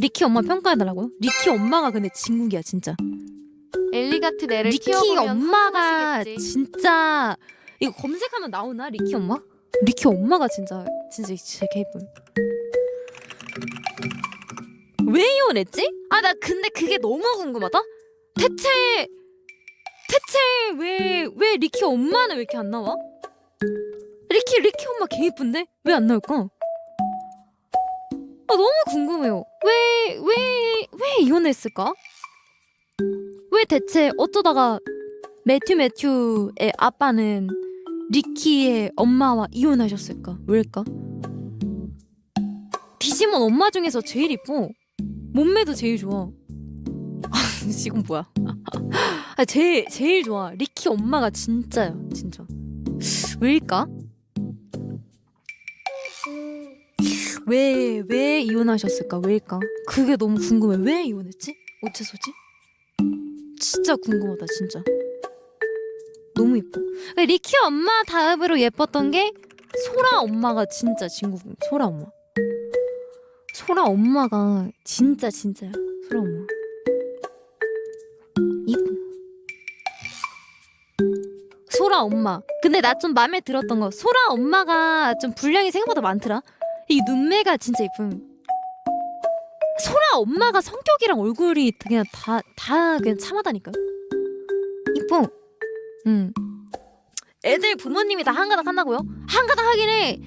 리키 엄마 평가해달라고요? 리키 엄마가 근데 진국이야 진짜. 엘리 같은 애를 리키 키워보면 엄마가 성공하시겠지. 진짜 이거 검색하면 나오나 리키 엄마? 리키 엄마가 진짜 진짜 진짜 개이쁨. 왜 이혼했지? 아 나 근데 그게 너무 궁금하다. 대체 대체 왜 왜 리키 엄마는 왜 이렇게 안 나와? 리키 리키 엄마 개 이쁜데 왜 안 나올까? 아 너무 궁금해요. 왜 왜 왜 이혼했을까? 왜 대체 어쩌다가 매튜 매튜의 아빠는 리키의 엄마와 이혼하셨을까? 왜일까? 디지몬 엄마 중에서 제일 이뻐. 몸매도 제일 좋아. 아, 지금 뭐야? 아, 제일 제일 좋아. 리키 엄마가 진짜야, 진짜. 왜일까? 왜 왜 이혼하셨을까? 왜일까? 그게 너무 궁금해. 왜 이혼했지? 어째서지? 진짜 궁금하다 진짜 너무 이뻐 리키 엄마 다음으로 예뻤던 게 소라 엄마가 진짜 진국 소라 엄마 소라 엄마가 진짜 진짜야 소라 엄마 이뻐 소라 엄마 근데 나 좀 마음에 들었던 거 소라 엄마가 좀 분량이 생각보다 많더라 이 눈매가 진짜 이쁨 소라 엄마가 성격이랑 얼굴이 그냥 다 다 그냥 참하다니까. 이뻐. 응. 애들 부모님이 다 한가닥 한다고요? 한가닥 하긴 해.